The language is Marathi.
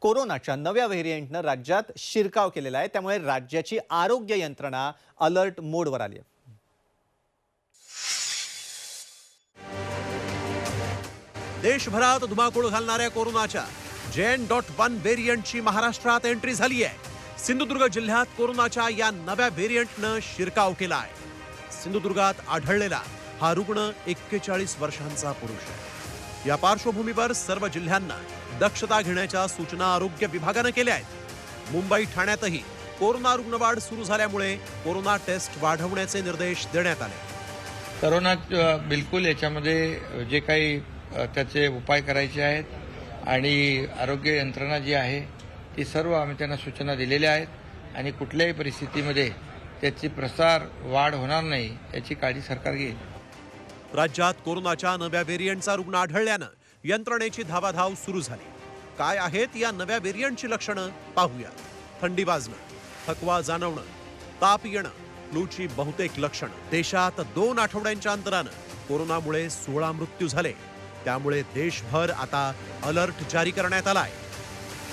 कोरोनाच्या नव्या व्हेरियंटनं राज्यात शिरकाव केलेला आहे. त्यामुळे राज्याची आरोग्य यंत्रणा अलर्ट मोडवर आली आहे. देशभरात धुमाकूळ घालणाऱ्या कोरोनाच्या जेन डॉट वन व्हेरियंटची महाराष्ट्रात एंट्री झाली आहे. सिंधुदुर्ग जिल्ह्यात कोरोनाच्या या नव्या व्हेरियंटनं शिरकाव केला आहे सिंधुदुर्गात आढळलेला हा रुग्ण एक्केचाळीस वर्षांचा पुरुष आहे. या पार्श्वभूमीवर सर्व जिल्ह्यांना दक्षता घेण्याच्या सूचना आरोग्य विभागानं केल्या आहेत. मुंबई ठाण्यातही कोरोना रुग्णवाढ सुरू झाल्यामुळे कोरोना टेस्ट वाढवण्याचे निर्देश देण्यात आले. करोना बिलकुल याच्यामध्ये जे काही त्याचे उपाय करायचे आहेत आणि आरोग्य यंत्रणा जी आहे ती सर्व आम्ही त्यांना सूचना दिलेल्या आहेत आणि कुठल्याही परिस्थितीमध्ये त्याची प्रसार वाढ होणार नाही याची काळजी सरकार घेईल. राज्यात कोरोनाच्या नव्या व्हेरियंटचा रुग्ण आढळल्यानं यंत्रणेची धावाधाव सुरू झाली. काय आहेत या नव्या व्हेरियंटची लक्षणं? पाहूया. थंडी वाजणं थकवा जाणवणं ताप येणं फ्लूची बहुतेक लक्षणं. देशात दोन आठवड्यांच्या अंतरानं कोरोनामुळे सोळा मृत्यू झाले. त्यामुळे देशभर आता अलर्ट जारी करण्यात आलाय.